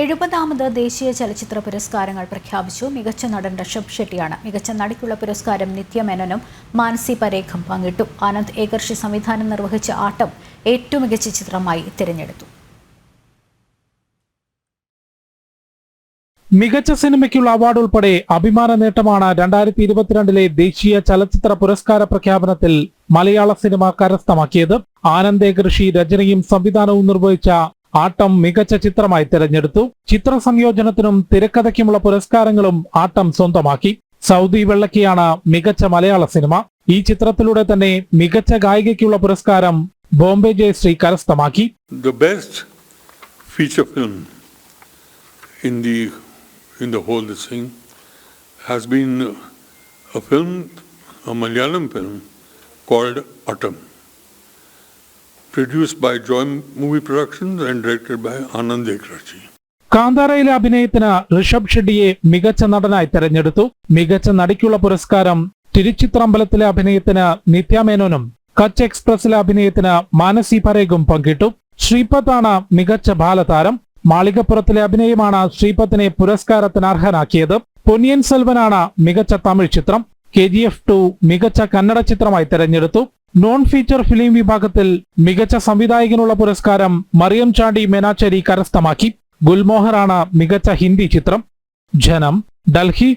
എഴുപതാമത് ദേശീയ ചലച്ചിത്ര പുരസ്കാരങ്ങൾ പ്രഖ്യാപിച്ചു. മികച്ച നടൻ ഋഷഭ് ഷെട്ടിയാണ്. മികച്ച നടിക്കുള്ള പുരസ്കാരം നിത്യമേനോനും മാനസി പരേഖും പങ്കിട്ടു. ആനന്ദ് ഏകർഷി സംവിധാനം നിർവഹിച്ച ആട്ടം ഏറ്റവും മികച്ച ചിത്രമായി തിരഞ്ഞെടുത്തു. മികച്ച സിനിമയ്ക്കുള്ള അവാർഡ് ഉൾപ്പെടെ അഭിമാന നേട്ടമാണ് രണ്ടായിരത്തി ഇരുപത്തിരണ്ടിലെ ദേശീയ ചലച്ചിത്ര പുരസ്കാര പ്രഖ്യാപനത്തിൽ മലയാള സിനിമ കരസ്ഥമാക്കിയത്. ആനന്ദേ കൃഷി രചനയും സംവിധാനവും നിർവഹിച്ച ആട്ടം മികച്ച ചിത്രമായി തിരഞ്ഞെടുത്തു. ചിത്ര സംയോജനത്തിനും തിരക്കഥയ്ക്കുമുള്ള പുരസ്കാരങ്ങളും ആട്ടം സ്വന്തമാക്കി. സൗദി വെള്ളക്കിയാണ് മികച്ച മലയാള സിനിമ. ഈ ചിത്രത്തിലൂടെ തന്നെ മികച്ച ഗായികയ്ക്കുള്ള പുരസ്കാരം ബോംബെ ജയശ്രീ കരസ്ഥമാക്കി. Best feature film in the a Malayalam film called Atom, produced by Joy Movie Productions and directed by Anand Ekrachi. കാന്താരയിലെ അഭിനയത്തിന് ഋഷഭ് ഷെഡിയെ മികച്ച നടനായി തെരഞ്ഞെടുത്തു. മികച്ച നടിക്കുള്ള പുരസ്കാരം തിരുച്ചിത്രമ്പലത്തിലെ അഭിനയത്തിന് നിത്യാമേനോനും കച്ച് എക്സ്പ്രസിലെ അഭിനയത്തിന് മാനസി പരേഗും പങ്കിട്ടു. ശ്രീപത്താണ് മികച്ച ബാലതാരം. മാളികപ്പുറത്തിലെ അഭിനയമാണ് ശ്രീപത്തിനെ പുരസ്കാരത്തിന് അർഹനാക്കിയത്. പൊന്നിയൻ സെൽവനാണ് മികച്ച തമിഴ് ചിത്രം. കെ ജി എഫ് ടു മികച്ച കന്നഡ ചിത്രമായി തെരഞ്ഞെടുത്തു. നോൺ ഫീച്ചർ ഫിലിം വിഭാഗത്തിൽ മികച്ച സംവിധായകനുള്ള പുരസ്കാരം മറിയം ചാണ്ടി മെനാച്ചേരി കരസ്ഥമാക്കി. ഗുൽമോഹറാണ് മികച്ച ഹിന്ദി ചിത്രം. ജനം ഡൽഹി